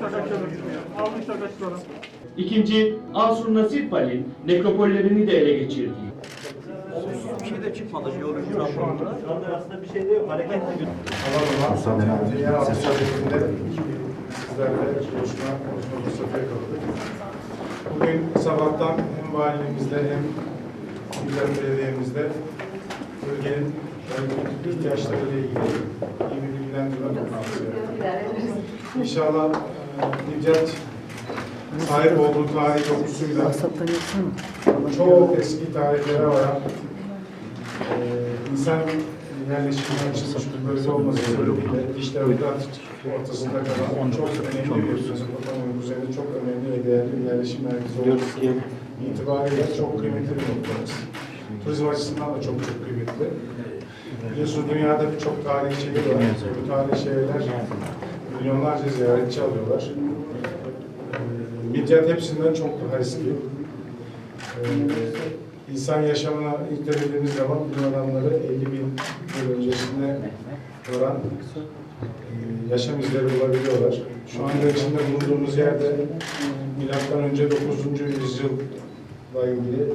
Kaçalım. İkinci, Asur Nasirpal'in nekropollerini de ele geçirdiği. Bir şey de çıkmadı jeoloji raporunda. Şu anda aslında bir şey de yok. Hareketli bir Alanıma, yeraltı şeklinde sizlerle buluşma, konuşma fırsatı yakaladık. Bugün sabahtan hem valimizle hem İller Belediye'mizde bölgenin bölgenin ihtiyaçlarıyla ilgili iyi bir bilgilendirme yaptık. İnşallah e, Midyat sahip olduğu tarih dokusuyla çok eski tarihlere varan e, insan yerleşimine açılmış bir bölge olması sebebiyle Öğret ortasında kalan çok önemli bir Mezopotamya üzerinde çok önemli ve değerli bir yerleşim merkezi olması itibariyle çok kıymetli bir noktamız. Turizm açısından da çok çok kıymetli. Biliyorsunuz dünyada birçok tarihi şehir var. Bu tarihi şehirler milyonlarca ziyaretçi alıyorlar. Ee, Midyat hepsinden çok daha eski. İnsan yaşamına incelediğimiz zaman bilim adamları 50 bin yıl öncesinde varan e, yaşam izleri bulabiliyorlar. Şu anda içinde bulunduğumuz yerde milattan önce 9. yüzyılla ilgili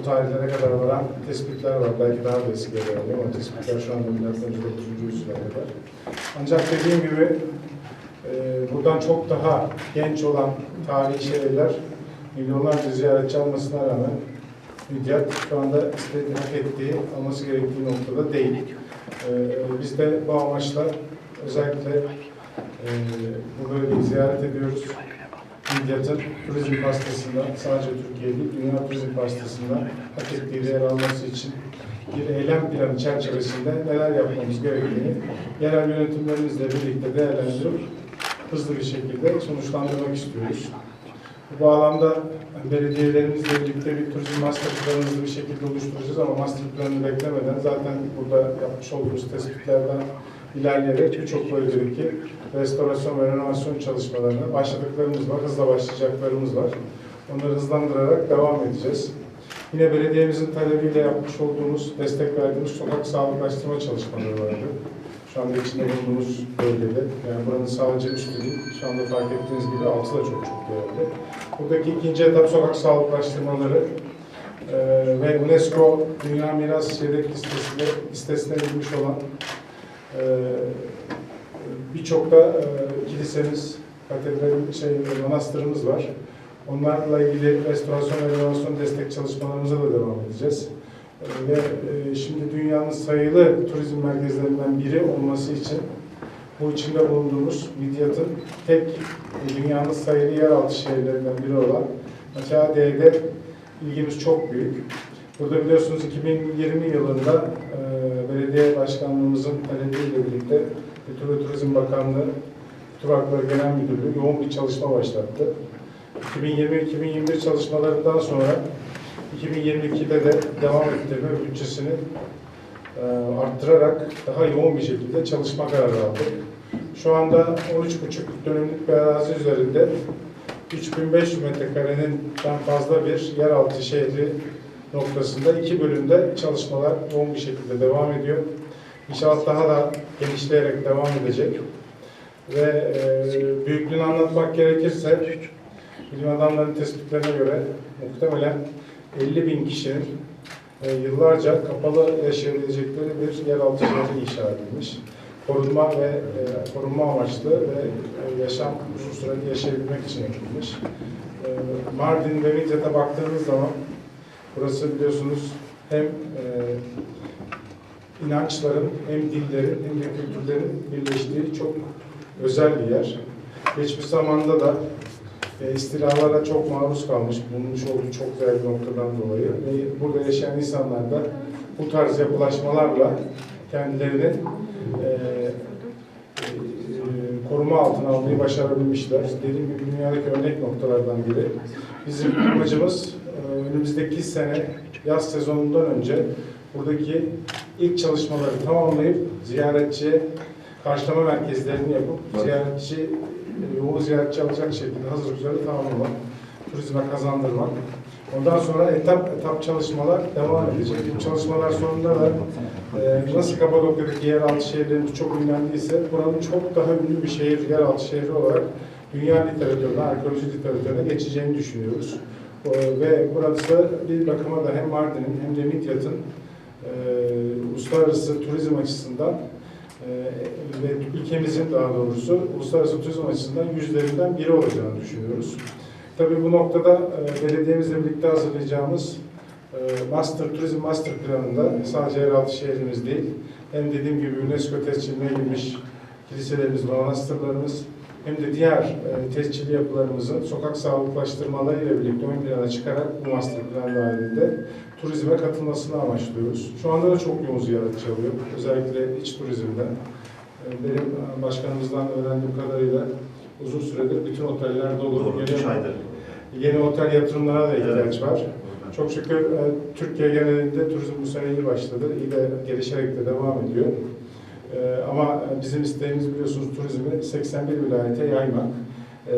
o tarihlere kadar varan tespitler var. Belki daha da eskiye dayanıyor ama tespitler şu anda milattan önce 9. yüzyıla kadar. Ancak dediğim gibi e, buradan çok daha genç olan tarihi şehirler milyonlarca ziyaretçi almasına rağmen Midyat şu anda istediği, hak ettiği, alması gerektiği noktada değil. Ee, biz de bu amaçla özellikle e, bu bölgeyi ziyaret ediyoruz. Midyat'ın turizm pastasında sadece Türkiye dünya turizm pastasında hak ettiği yer alması için bir eylem planı çerçevesinde neler yapmamız gerektiğini yerel yönetimlerimizle birlikte değerlendirip hızlı bir şekilde sonuçlandırmak istiyoruz. Bu bağlamda belediyelerimizle birlikte bir turizm master planımızı bir şekilde oluşturacağız ama master planını beklemeden zaten burada yapmış olduğumuz tespitlerden ilerleyerek birçok bölgedeki restorasyon ve renovasyon çalışmalarına başladıklarımız var, hızla başlayacaklarımız var. Onları hızlandırarak devam edeceğiz. Yine belediyemizin talebiyle yapmış olduğumuz, destek verdiğimiz sokak sağlıklaştırma çalışmaları vardı. Şu anda içinde bulunduğumuz bölgede, yani buranın sadece üstü değil, şu anda fark ettiğiniz gibi altı da çok çok değerli. Buradaki ikinci etap sokak sağlıklaştırmaları e, ve UNESCO Dünya Miras Yedek Listesi'ne, girmiş olan e, birçok da e, kilisemiz, katedral, şey, manastırımız var. Onlarla ilgili restorasyon ve renovasyon destek çalışmalarımıza da devam edeceğiz. E, ve e, şimdi dünyanın sayılı turizm merkezlerinden biri olması için bu içinde bulunduğumuz Midyat'ın tek e, dünyanın sayılı yeraltı şehirlerinden biri olan Maçade'de ilgimiz çok büyük. Burada biliyorsunuz 2020 yılında e, belediye başkanlığımızın talebiyle birlikte Kültür ve Turizm Bakanlığı Kültür Hakları Genel Müdürlüğü yoğun bir çalışma başlattı. 2020-2021 çalışmalarından sonra 2022'de de devam ettirme bütçesini e, arttırarak daha yoğun bir şekilde çalışma kararı aldık. Şu anda 13,5 dönümlük bir arazi üzerinde 3500 metrekarenin fazla bir yeraltı şehri noktasında iki bölümde çalışmalar yoğun bir şekilde devam ediyor. İnşallah daha da genişleyerek devam edecek. Ve e, büyüklüğünü anlatmak gerekirse bilim adamlarının tespitlerine göre muhtemelen 50 bin kişinin e, yıllarca kapalı yaşayabilecekleri bir yeraltı şehri inşa edilmiş. Korunma ve e, korunma amaçlı ve e, yaşam uzun süreli yaşayabilmek için yapılmış. E, Mardin ve Midyat'a baktığınız zaman burası biliyorsunuz hem e, inançların hem dillerin hem de kültürlerin birleştiği çok özel bir yer. Geçmiş zamanda da e, istilalara çok maruz kalmış, bulunmuş olduğu çok değerli noktadan dolayı ve burada yaşayan insanlar da bu tarz yapılaşmalarla kendilerini e, e, koruma altına almayı başarabilmişler. Dediğim gibi dünyadaki örnek noktalardan biri. Bizim amacımız önümüzdeki sene yaz sezonundan önce buradaki ilk çalışmaları tamamlayıp ziyaretçi karşılama merkezlerini yapıp ziyaretçi e, yoğun ziyaretçi alacak şekilde hazır üzere tamamlamak, turizme kazandırmak. Ondan sonra etap etap çalışmalar devam edecek. Bu çalışmalar sonunda da e, nasıl Kapadokya'daki yeraltı şehirlerimiz çok ünlendiyse buranın çok daha ünlü bir şehir, yeraltı şehri olarak dünya literatürüne, arkeoloji literatürüne geçeceğini düşünüyoruz. O, ve burası bir bakıma da hem Mardin'in hem de Midyat'ın e, uluslararası turizm açısından e, ve ülkemizin daha doğrusu uluslararası turizm açısından yüzlerinden biri olacağını düşünüyoruz. Tabii bu noktada e, belediyemizle birlikte hazırlayacağımız e, Master Turizm Master Planı'nda sadece yeraltı şehrimiz değil, hem dediğim gibi UNESCO tescilline girmiş kiliselerimiz manastırlarımız hem de diğer e, tescilli yapılarımızın sokak sağlıklaştırmaları ile birlikte ön plana çıkarak bu master plan dahilinde turizme katılmasını amaçlıyoruz. Şu anda da çok yoğun ziyaretçi alıyor. Özellikle iç turizmde. E, Benim başkanımızdan öğrendiğim kadarıyla uzun süredir bütün oteller dolu. Doğru, Yeni-. Yeni otel yatırımlarına da ihtiyaç Evet. var. Çok şükür e, Türkiye genelinde turizm bu sene iyi başladı. İyi de gelişerek de devam ediyor. E, ama bizim isteğimiz biliyorsunuz turizmi 81 vilayete yaymak. E,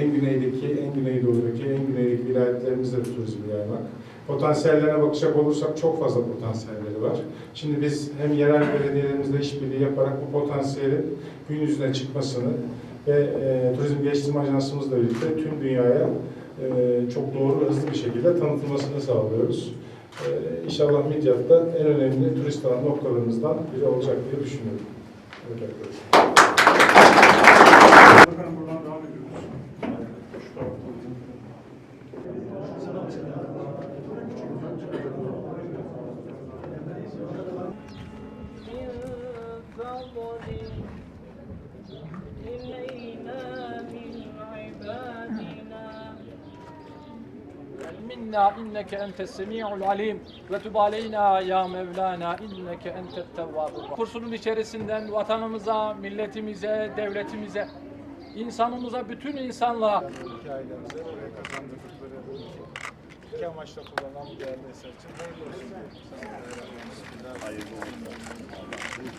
en güneydeki, en güneydoğudaki, en güneydeki vilayetlerimizde de turizmi yaymak. Potansiyellerine bakacak olursak çok fazla potansiyelleri var. Şimdi biz hem yerel belediyelerimizle işbirliği yaparak bu potansiyelin gün yüzüne çıkmasını ve e, Turizm Geliştirme Ajansımızla birlikte tüm dünyaya e, çok doğru hızlı bir şekilde tanıtılmasını sağlıyoruz. E, inşallah Midyat'ta en önemli turist alan noktalarımızdan biri olacak diye düşünüyorum. Evet arkadaşlar. minna inneke entes semi'ul alim ve tub aleyna ya Mevlana inneke entet tevvabur. Kursunun içerisinden vatanımıza, milletimize, devletimize, insanımıza, bütün insanlığa şey. iki, amaçla kullanılan bu değerli eser için hayırlı olsun. Hayırlı olsun.